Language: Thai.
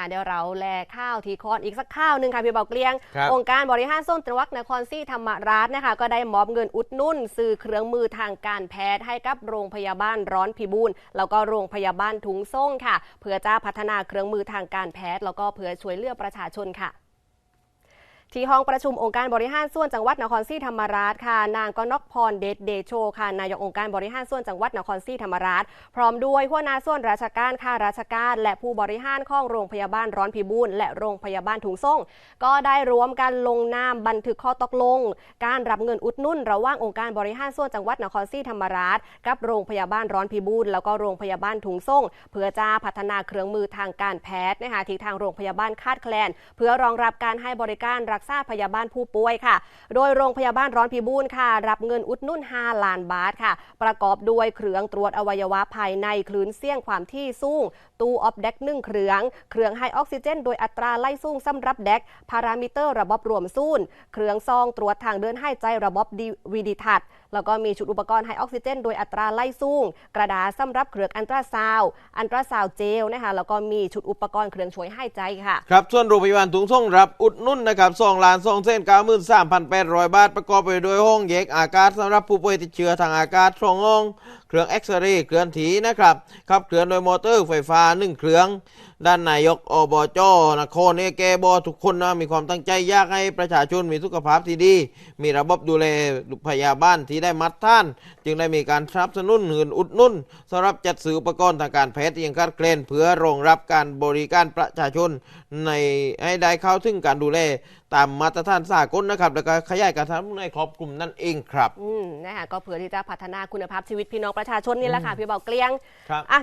นะคะเดี๋ยวเราแลข้าวทีคอนอีกสักข้าวหนึ่งค่ะพี่เบาเกลียงครับองค์การบริหารส่วนจังหวัดนครศรีธรรมราชนะคะก็ได้มอบเงินอุดหนุ่น ซื้อเครื่องมือทางการแพทย์ให้กับโรงพยาบาลร้อนพิบูลแล้วก็โรงพยาบาลถุงส่งค่ะ เพื่อจะพัฒนาเครื่องมือทางการแพทย์ แล้วก็เพื่อช่วยเหลือประชาชนค่ะ ที่ห้องประชุมองค์การบริหารส่วนจังหวัดนครศรีธรรมราชค่ะ นางกนกพรเดชเดโชค่ะ นายกองค์การบริหารส่วนจังหวัดนครศรีธรรมราช พร้อมด้วยหัวหน้าส่วนราชการข้าราชการ และผู้บริหารของโรงพยาบาลร้อนพิบูลและโรงพยาบาลถุงส่ง ก็ได้รวมกันลงนามบันทึกข้อตกลง การรับเงินอุดหนุนระหว่างองค์การบริหารส่วนจังหวัดนครศรีธรรมราช กับโรงพยาบาลร้อนพิบูลแล้วก็โรงพยาบาลถุงส่ง เพื่อจะพัฒนาเครื่องมือทางการแพทย์นะคะที่ทางโรงพยาบาลคาดแคลน เพื่อรองรับการให้บริการรักษาพยาบาลผู้ป่วยค่ะ โดยโรงพยาบาลร้อนพิบูลค่ะ รับเงินอุดหนุน5 ล้านบาทค่ะ ประกอบด้วยเครื่องตรวจอวัยวะภายในคลื่นเสี่ยงความที่สูงตู้ออฟเด็กหนึ่งเครื่องเครื่องให้ออกซิเจน โดยอัตราไล่สูงสำหรับเด็กพารามิเตอร์ระบบรวมสูนเครื่องซองตรวจทางเดินหายใจระบบดีวีดิทัศแล้วก็มีชุดอุปกรณ์ให้ออกซิเจน โดยอัตราไล่สูงกระดาษสำหรับเครื่องอันตราซาวอันตราซาวเจลนะคะแล้วก็มีชุดอุปกรณ์เครื่องช่วยหายใจค่ะ ครับส่วนโรงพยาบาลถุงส่งรับอุดนุ่นนะครับสององล้านสองเส้นเก้าหมื่นสามพันแปดร้อยบาท ประกอบไปด้วยห้องแยกอากาศสำหรับผู้ป่วยติดเชื้อทางอากาศสองห้อง เครื่องเอ็กซเรย์เคลื่อนถีนะครับขับเคลื่อนโดยมอเตอร์ไฟฟ้าหนึ่งเครื่อง ด้านนายกอบจนครเนี่ยแกบอทุกคนนะมีความตั้งใจอยากให้ประชาชนมีสุขภาพที่ดี มีระบบดูแลพยาบาลที่ได้มัดท่าน จึงได้มีการสนับสนุนเงินอุดนุนสำหรับจัดซื้ออุปกรณ์ทางการแพทย์ที่ยังคาดเคลนเพื่อรองรับการบริการประชาชนในให้ได้เข้าถึงการดูแลตามมาตรฐานสากลนะครับแล้วก็ขยายการทำในครอบคลุมนั่นเองครับ อืมนะคะก็เพื่อที่จะพัฒนาคุณภาพชีวิตพี่น้องประชาชนนี่แหละค่ะพี่เบาเกลียงครับ อะ